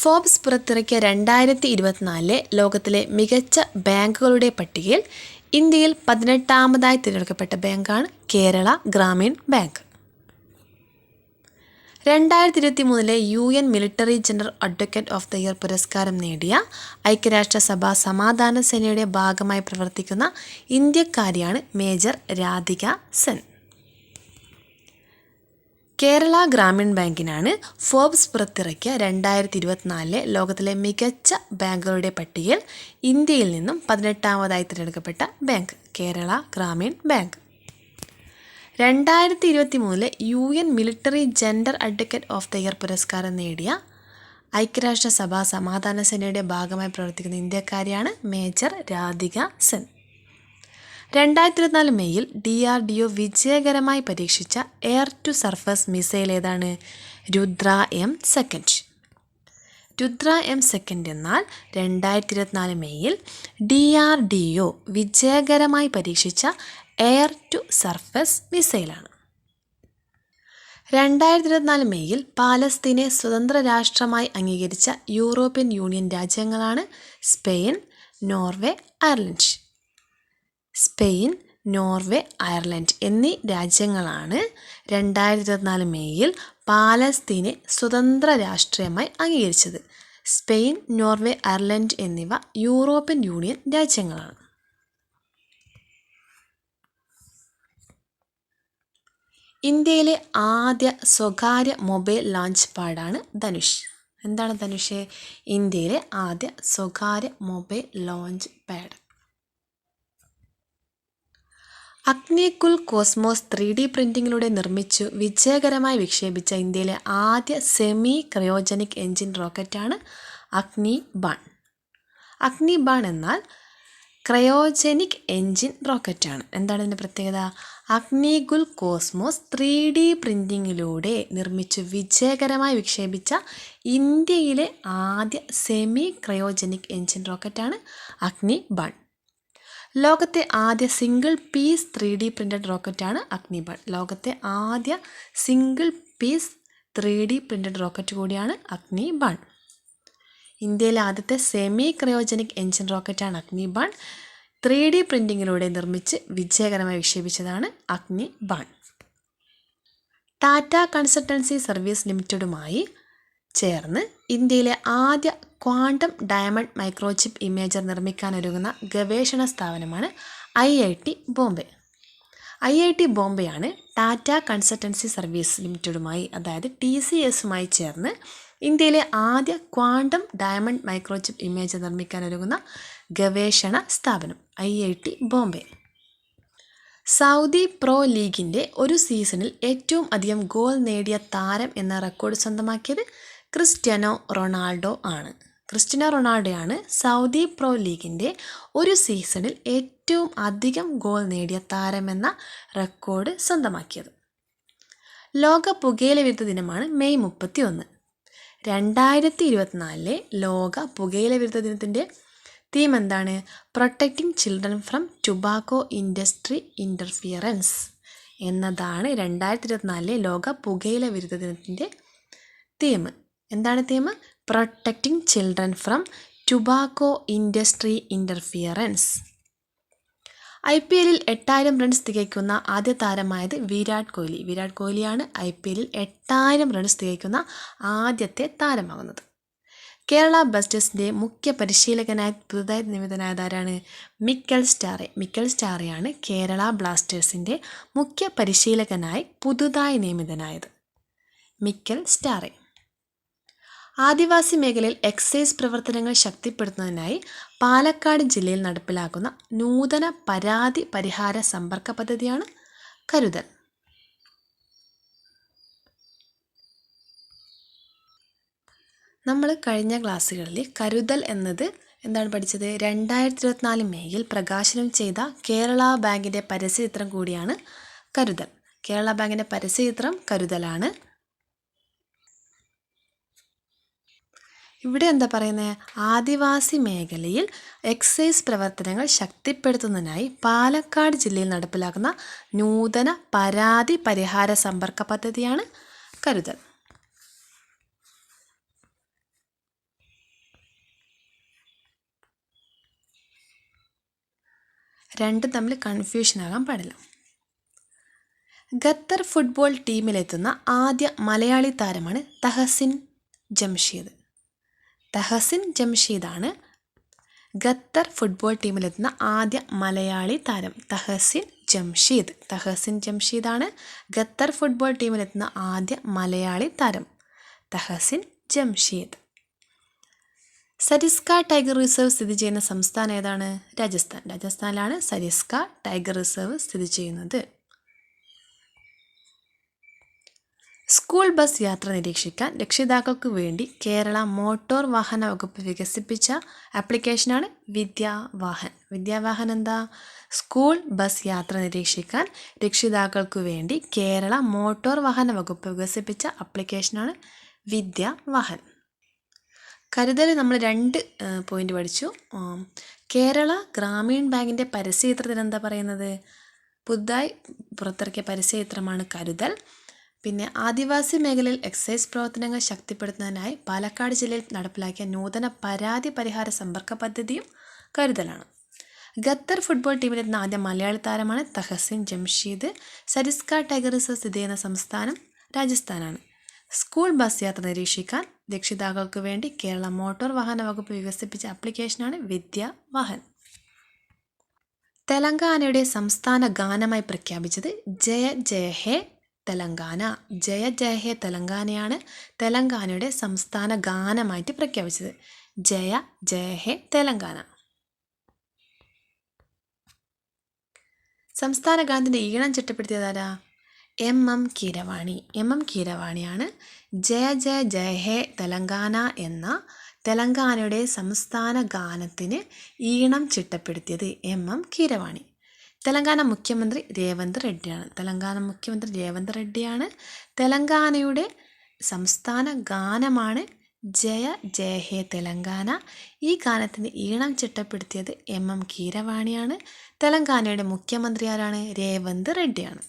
Forbes പുറത്തിറക്കിയ രണ്ടായിരത്തി ഇരുപത്തിനാലിലെ ലോകത്തിലെ മികച്ച ബാങ്കുകളുടെ പട്ടികയിൽ ഇന്ത്യയിൽ പതിനെട്ടാമതായി തിരഞ്ഞെടുക്കപ്പെട്ട ബാങ്കാണ് കേരള ഗ്രാമീൺ ബാങ്ക്. രണ്ടായിരത്തി ഇരുപത്തി മൂന്നിലെ U N military general advocate of the year പുരസ്കാരം നേടിയ ഐക്യരാഷ്ട്രസഭ സമാധാന സേനയുടെ ഭാഗമായി പ്രവർത്തിക്കുന്ന ഇന്ത്യക്കാരിയാണ് മേജർ രാധിക സെൻ. കേരള ഗ്രാമീൺ ബാങ്കിനാണ് ഫോബ്സ് പുറത്തിറക്കിയ രണ്ടായിരത്തി ഇരുപത്തിനാലിലെ ലോകത്തിലെ മികച്ച ബാങ്കുകളുടെ പട്ടികയിൽ ഇന്ത്യയിൽ നിന്നും പതിനെട്ടാമതായി തിരഞ്ഞെടുക്കപ്പെട്ട ബാങ്ക് കേരള ഗ്രാമീൺ ബാങ്ക്. രണ്ടായിരത്തി ഇരുപത്തി മൂന്നിലെ U N military gender advocate of the year പുരസ്കാരം നേടിയ ഐക്യരാഷ്ട്രസഭ സമാധാന സേനയുടെ ഭാഗമായി പ്രവർത്തിക്കുന്ന ഇന്ത്യക്കാരിയാണ് മേജർ രാധിക സെൻ. രണ്ടായിരത്തി ഇരുപത്തിനാല് മെയ്യിൽ ഡി ആർ ഡി ഒ വിജയകരമായി പരീക്ഷിച്ച എയർ ടു സർഫസ് മിസൈൽ ഏതാണ്? Rudra M second. Rudra M second എന്നാൽ രണ്ടായിരത്തി ഇരുപത്തിനാല് മെയ്യിൽ ഡി ആർ ഡി ഒ വിജയകരമായി പരീക്ഷിച്ച എയർ ടു സർഫസ് മിസൈലാണ്. രണ്ടായിരത്തി ഇരുപത്തിനാല് മെയ്യിൽ പാലസ്തീനെ സ്വതന്ത്ര രാഷ്ട്രമായി അംഗീകരിച്ച യൂറോപ്യൻ യൂണിയൻ രാജ്യങ്ങളാണ് Spain Norway Ireland. Spain Norway Ireland എന്നീ രാജ്യങ്ങളാണ് രണ്ടായിരത്തി ഇരുപത്തിനാല് മെയ്യിൽ പാലസ്തീനെ സ്വതന്ത്ര രാഷ്ട്രീയമായി അംഗീകരിച്ചത്. സ്പെയിൻ നോർവേ അയർലൻഡ് എന്നിവ യൂറോപ്യൻ യൂണിയൻ രാജ്യങ്ങളാണ്. ഇന്ത്യയിലെ ആദ്യ സ്വകാര്യ മൊബൈൽ ലോഞ്ച് പാഡാണ് ധനുഷ്. എന്താണ് ധനുഷ്? ഇന്ത്യയിലെ ആദ്യ സ്വകാര്യ mobile launch pad. Agnikul Cosmos three D പ്രിന്റിങ്ങിലൂടെ നിർമ്മിച്ചു വിജയകരമായി വിക്ഷേപിച്ച ഇന്ത്യയിലെ ആദ്യ സെമി ക്രയോജനിക് എൻജിൻ റോക്കറ്റാണ് അഗ്നി ബാൺ. അഗ്നി ബാൺ എന്നാൽ ക്രയോജനിക് എൻജിൻ റോക്കറ്റാണ്. എന്താണ് ഇതിന്റെ പ്രത്യേകത? അഗ്നികുൽ കോസ്മോസ് ത്രീ ഡി പ്രിന്റിങ്ങിലൂടെ നിർമ്മിച്ചു വിജയകരമായി വിക്ഷേപിച്ച ഇന്ത്യയിലെ ആദ്യ സെമി ക്രയോജനിക് എൻജിൻ റോക്കറ്റാണ് അഗ്നി ബാൺ. ലോകത്തെ ആദ്യ single piece three D printed റോക്കറ്റാണ് Agnibaan. ലോകത്തെ ആദ്യ single piece three D printed rocket കൂടിയാണ് അഗ്നിബാൺ. ഇന്ത്യയിലെ ആദ്യത്തെ സെമി ക്രയോജനിക് എൻജിൻ റോക്കറ്റാണ് അഗ്നിബാൺ. ത്രീ ഡി പ്രിന്റിങ്ങിലൂടെ നിർമ്മിച്ച് വിജയകരമായി വിക്ഷേപിച്ചതാണ് അഗ്നിബാൺ. ടാറ്റ കൺസൾട്ടൻസി സർവീസ് ലിമിറ്റഡുമായി ചേർന്ന് ഇന്ത്യയിലെ ആദ്യ ക്വാണ്ടം ഡയമണ്ട് മൈക്രോചിപ്പ് ഇമേജർ നിർമ്മിക്കാനൊരുങ്ങുന്ന ഗവേഷണ സ്ഥാപനമാണ് I I T Bombay. I I T ബോംബെയാണ് Tata consultancy service ലിമിറ്റഡുമായി അതായത് ടി സി എസുമായി ചേർന്ന് ഇന്ത്യയിലെ ആദ്യ ക്വാണ്ടം ഡയമണ്ട് മൈക്രോചിപ്പ് ഇമേജർ നിർമ്മിക്കാനൊരുങ്ങുന്ന ഗവേഷണ സ്ഥാപനം I I T Bombay. Saudi pro ലീഗിന്റെ ഒരു സീസണിൽ ഏറ്റവും അധികം ഗോൾ നേടിയ താരം എന്ന റെക്കോർഡ് സ്വന്തമാക്കിയത് ക്രിസ്ത്യാനോ റൊണാൾഡോ ആണ്. ക്രിസ്റ്റ്യാനോ റൊണാൾഡോയാണ് സൗദി പ്രോ ലീഗിന്റെ ഒരു സീസണിൽ ഏറ്റവും അധികം ഗോൾ നേടിയ താരമെന്ന റെക്കോർഡ് സ്വന്തമാക്കിയത്. ലോക പുകയില വിരുദ്ധ ദിനമാണ് മെയ് മുപ്പത്തി ഒന്ന് രണ്ടായിരത്തി ഇരുപത്തിനാലിലെ ലോക പുകയില വിരുദ്ധ ദിനത്തിന്റെ തീം എന്താണ്? Protecting children from tobacco industry interference എന്നതാണ് രണ്ടായിരത്തി ഇരുപത്തിനാലിലെ ലോക പുകയില വിരുദ്ധ ദിനത്തിന്റെ തീം എന്താണ് theme protecting children from tobacco industry interference I P എല്ലിൽ എട്ടായിരം റൺസ് തികയ്ക്കുന്ന ആദ്യ താരമായത് വിരാട് കോഹ്ലി. വിരാട് കോഹ്ലിയാണ് ഐ പി എല്ലിൽ എട്ടായിരം റൺസ് തികയ്ക്കുന്ന ആദ്യത്തെ താരമാകുന്നത്. കേരള ബ്ലാസ്റ്റേഴ്സിന്റെ മുഖ്യ പരിശീലകനായി പുതുതായി നിയമിതനായത് മിക്കൽ സ്റ്റാറെ. മിക്കൽ സ്റ്റാറെയാണ് കേരള ബ്ലാസ്റ്റേഴ്സിന്റെ മുഖ്യ പരിശീലകനായി പുതുതായി നിയമിതനായത്. Mikael Stahre. ആദിവാസി മേഖലയിൽ എക്സൈസ് പ്രവർത്തനങ്ങൾ ശക്തിപ്പെടുത്തുന്നതിനായി പാലക്കാട് ജില്ലയിൽ നടപ്പിലാക്കുന്ന നൂതന പരാതി പരിഹാര സമ്പർക്ക പദ്ധതിയാണ് കരുതൽ. നമ്മൾ കഴിഞ്ഞ ക്ലാസ്സുകളിൽ കരുതൽ എന്നത് എന്താണ് പഠിച്ചത്? രണ്ടായിരത്തി ഇരുപത്തിനാല് മേയിൽ പ്രകാശനം ചെയ്ത കേരള ബാങ്കിന്റെ പരസ്യചിത്രം കൂടിയാണ് കരുതൽ. കേരള ബാങ്കിന്റെ പരസ്യചിത്രം കരുതലാണ്. ഇവിടെ എന്താ പറയുന്നത് ആദിവാസി മേഖലയിൽ എക്സൈസ് പ്രവർത്തനങ്ങൾ ശക്തിപ്പെടുത്തുന്നതിനായി പാലക്കാട് ജില്ലയിൽ നടപ്പിലാക്കുന്ന നൂതന പരാതി പരിഹാര സമ്പർക്ക പദ്ധതിയാണ് കരുതൽ. രണ്ടും തമ്മിൽ കൺഫ്യൂഷൻ ആകാൻ പാടില്ല. ഖത്തർ ഫുട്ബോൾ ടീമിലെത്തുന്ന ആദ്യ മലയാളി താരമാണ് തഹസിൻ ജംഷീദ്. തഹസിൻ ജംഷീദാണ്. ഖത്തർ ഫുട്ബോൾ ടീമിലെത്തുന്ന ആദ്യ മലയാളി താരം തഹസിൻ ജംഷീദ്. തഹസിൻ ജംഷീദാണ് ഖത്തർ ഫുട്ബോൾ ടീമിലെത്തുന്ന ആദ്യ മലയാളി താരം തഹസിൻ ജംഷീദ്. സരിസ്ക ടൈഗർ റിസർവ് സ്ഥിതി ചെയ്യുന്ന സംസ്ഥാനം ഏതാണ്? രാജസ്ഥാൻ. രാജസ്ഥാനിലാണ് സരിസ്ക ടൈഗർ റിസർവ് സ്ഥിതി ചെയ്യുന്നത്. സ്കൂൾ ബസ് യാത്ര നിരീക്ഷിക്കാൻ രക്ഷിതാക്കൾക്ക് വേണ്ടി കേരള മോട്ടോർ വാഹന വകുപ്പ് വികസിപ്പിച്ച ആപ്ലിക്കേഷനാണ് വിദ്യാവാഹൻ. വിദ്യാവാഹൻ എന്താ? സ്കൂൾ ബസ് യാത്ര നിരീക്ഷിക്കാൻ രക്ഷിതാക്കൾക്ക് വേണ്ടി കേരള മോട്ടോർ വാഹന വകുപ്പ് വികസിപ്പിച്ച ആപ്ലിക്കേഷനാണ് വിദ്യാവാഹൻ. കരുതൽ നമ്മൾ രണ്ട് പോയിന്റ് പഠിച്ചു. കേരള ഗ്രാമീൺ ബാങ്കിന്റെ പരസ്യചിത്രത്തിന് എന്താ പറയുന്നത്? പുതുതായി പുറത്തിറക്കിയ പരസ്യചിത്രമാണ് കരുതൽ. പിന്നെ ആദിവാസി മേഖലയിൽ എക്സൈസ് പ്രവർത്തനങ്ങൾ ശക്തിപ്പെടുത്തുന്നതിനായി പാലക്കാട് ജില്ലയിൽ നടപ്പിലാക്കിയ നൂതന പരാതി പരിഹാര സമ്പർക്ക പദ്ധതിയും കരുതലാണ്. ഖത്തർ ഫുട്ബോൾ ടീമിലെത്തുന്ന ആദ്യ മലയാളി താരമാണ് തഹസിൻ ജംഷീദ്. സരിസ്ക ടൈഗർ ടൈഗറിസ് സ്ഥിതി ചെയ്യുന്ന സംസ്ഥാനം രാജസ്ഥാനാണ്. സ്കൂൾ ബസ് യാത്ര നിരീക്ഷിക്കാൻ രക്ഷിതാക്കൾക്ക് വേണ്ടി കേരള മോട്ടോർ വാഹന വകുപ്പ് വികസിപ്പിച്ച ആപ്ലിക്കേഷനാണ് വിദ്യ വാഹൻ. തെലങ്കാനയുടെ സംസ്ഥാന ഗാനമായി പ്രഖ്യാപിച്ചത് ജയ ജയ ഹേ തെലങ്കാന ജയ ജയ ഹേ തെലങ്കാനയാണ് തെലങ്കാനയുടെ സംസ്ഥാന ഗാനമായിട്ട് പ്രഖ്യാപിച്ചത്. ജയ ജയ ഹേ തെലങ്കാന. സംസ്ഥാന ഗാനത്തിന്റെ ഈണം ചിട്ടപ്പെടുത്തിയതാരാ M M Keeravani. M M കീരവാണിയാണ് Jaya Jaya Jaya He Telangana എന്ന തെലങ്കാനയുടെ സംസ്ഥാന ഗാനത്തിന് ഈണം ചിട്ടപ്പെടുത്തിയത് എം എം കീരവാണി. തെലങ്കാന മുഖ്യമന്ത്രി രേവന്ത് റെഡ്ഡിയാണ്. തെലങ്കാന മുഖ്യമന്ത്രി രേവന്ത് റെഡ്ഡിയാണ്. തെലങ്കാനയുടെ സംസ്ഥാന ഗാനമാണ് ജയ ജയ ഹേ തെലങ്കാന. ഈ ഗാനത്തിന് ഈണം ചിട്ടപ്പെടുത്തിയത് എം എം കീരവാണിയാണ് തെലങ്കാനയുടെ മുഖ്യമന്ത്രി ആരാണ്? രേവന്ത് റെഡ്ഡിയാണ്.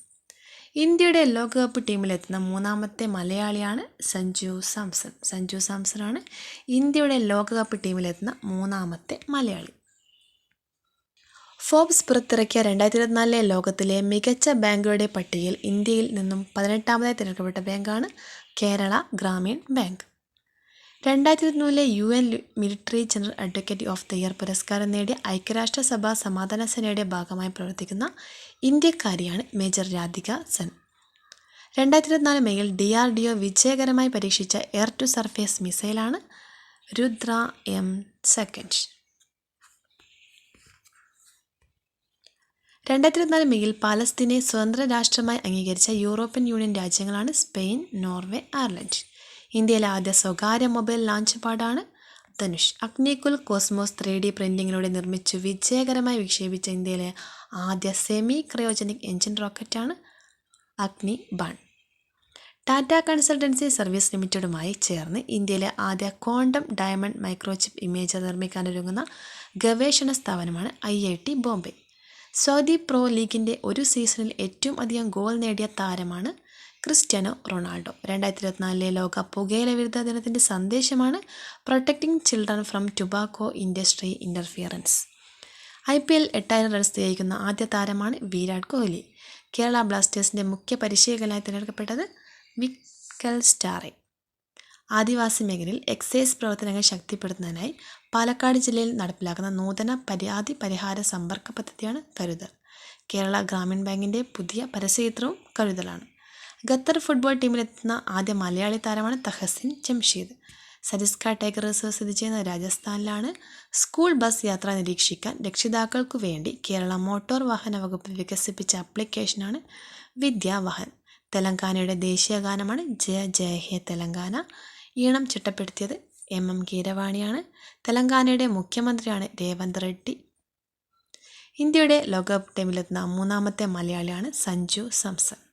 ഇന്ത്യയുടെ ലോകകപ്പ് ടീമിലെത്തുന്ന മൂന്നാമത്തെ മലയാളിയാണ് സഞ്ജു സാംസൺ. സഞ്ജു സാംസൺ ആണ് ഇന്ത്യയുടെ ലോകകപ്പ് ടീമിലെത്തുന്ന മൂന്നാമത്തെ മലയാളി. ഫോബ്സ് പുറത്തിറക്കിയ രണ്ടായിരത്തി ഇരുപത്തിനാലിലെ ലോകത്തിലെ മികച്ച ബാങ്കുകളുടെ പട്ടികയിൽ ഇന്ത്യയിൽ നിന്നും പതിനെട്ടാമതായി തിരഞ്ഞെടുക്കപ്പെട്ട ബാങ്കാണ് കേരള ഗ്രാമീൺ ബാങ്ക്. രണ്ടായിരത്തി ഇരുപത്തിനാലിലെ U N military general advocate of the year പുരസ്കാരം നേടിയ ഐക്യരാഷ്ട്രസഭ സമാധാന സേനയുടെ ഭാഗമായി പ്രവർത്തിക്കുന്ന ഇന്ത്യക്കാരിയാണ് മേജർ രാധിക സെൻ. രണ്ടായിരത്തി ഇരുപത്തിനാല് മെയ്യിൽ ഡി ആർ ഡി ഒ വിജയകരമായി പരീക്ഷിച്ച എയർ ടു സർഫേസ് മിസൈലാണ് രുദ്ര എം സെക്കൻഡ്. രണ്ടായിരത്തി ഇരുപത്തിനാല് മെയ്യിൽ പാലസ്തീനെ സ്വതന്ത്ര രാഷ്ട്രമായി അംഗീകരിച്ച യൂറോപ്യൻ യൂണിയൻ രാജ്യങ്ങളാണ് സ്പെയിൻ നോർവേ അയർലൻഡ്. ഇന്ത്യയിലെ ആദ്യ സ്വകാര്യ മൊബൈൽ ലോഞ്ച് പാടാണ് Dhanush. Agnikul cosmos three D പ്രിന്റിങ്ങിലൂടെ നിർമ്മിച്ചു വിജയകരമായി വിക്ഷേപിച്ച ഇന്ത്യയിലെ ആദ്യ സെമി ക്രയോജനിക് എഞ്ചിൻ റോക്കറ്റാണ് അഗ്നി ബൺ. ടാറ്റ കൺസൾട്ടൻസി സർവീസ് ലിമിറ്റഡുമായി ചേർന്ന് ഇന്ത്യയിലെ ആദ്യ ക്വാണ്ടം ഡയമണ്ട് മൈക്രോചിപ്പ് ഇമേജ് നിർമ്മിക്കാനൊരുങ്ങുന്ന ഗവേഷണ സ്ഥാപനമാണ് I I T Bombay. Saudi pro ലീഗിന്റെ ഒരു സീസണിൽ ഏറ്റവും അധികം ഗോൾ നേടിയ താരമാണ് ക്രിസ്റ്റ്യാനോ റൊണാൾഡോ. രണ്ടായിരത്തി ഇരുപത്തിനാലിലെ ലോക പുകയില വിരുദ്ധ ദിനത്തിന്റെ സന്ദേശമാണ് protecting children from tobacco industry interference I P L എട്ടായിരം റൺസ് തികയ്ക്കുന്ന ആദ്യ താരമാണ് വിരാട് കോഹ്ലി. കേരള ബ്ലാസ്റ്റേഴ്സിന്റെ മുഖ്യ പരിശീലകനായി തിരഞ്ഞെടുക്കപ്പെട്ടത് വിക്കൽ സ്റ്റാറെ. ആദിവാസി മേഖലയിൽ എക്സൈസ് പ്രവർത്തനങ്ങൾ ശക്തിപ്പെടുത്തുന്നതിനായി പാലക്കാട് ജില്ലയിൽ നടപ്പിലാക്കുന്ന നൂതന പരാതി പരിഹാര സമ്പർക്ക പദ്ധതിയാണ് കരുതൽ. കേരള ഗ്രാമീൺ ബാങ്കിന്റെ പുതിയ പരസ്യചിത്രവും കരുതലാണ്. ഖത്തർ ഫുട്ബോൾ ടീമിലെത്തുന്ന ആദ്യ മലയാളി താരമാണ് തഹസിൻ ജംഷീദ്. സരിസ്ക ടൈഗർ റിസർവ് സ്ഥിതി ചെയ്യുന്ന രാജസ്ഥാനിലാണ് സ്കൂൾ ബസ് യാത്ര നിരീക്ഷിക്കാൻ രക്ഷിതാക്കൾക്കു വേണ്ടി കേരള മോട്ടോർ വാഹന വകുപ്പ് വികസിപ്പിച്ച ആപ്ലിക്കേഷനാണ് വിദ്യാവാഹൻ തെലങ്കാനയുടെ ദേശീയ ഗാനമാണ് ജയ ജയ ഹേ തെലങ്കാന. ഈണം ചിട്ടപ്പെടുത്തിയത് എം. എം. കീരവാണിയാണ് തെലങ്കാനയുടെ മുഖ്യമന്ത്രിയാണ് രേവന്ത് റെഡ്ഡി. ഇന്ത്യയുടെ ലോകകപ്പ് ടീമിലെത്തുന്ന മൂന്നാമത്തെ മലയാളിയാണ് സഞ്ജു സാംസൺ.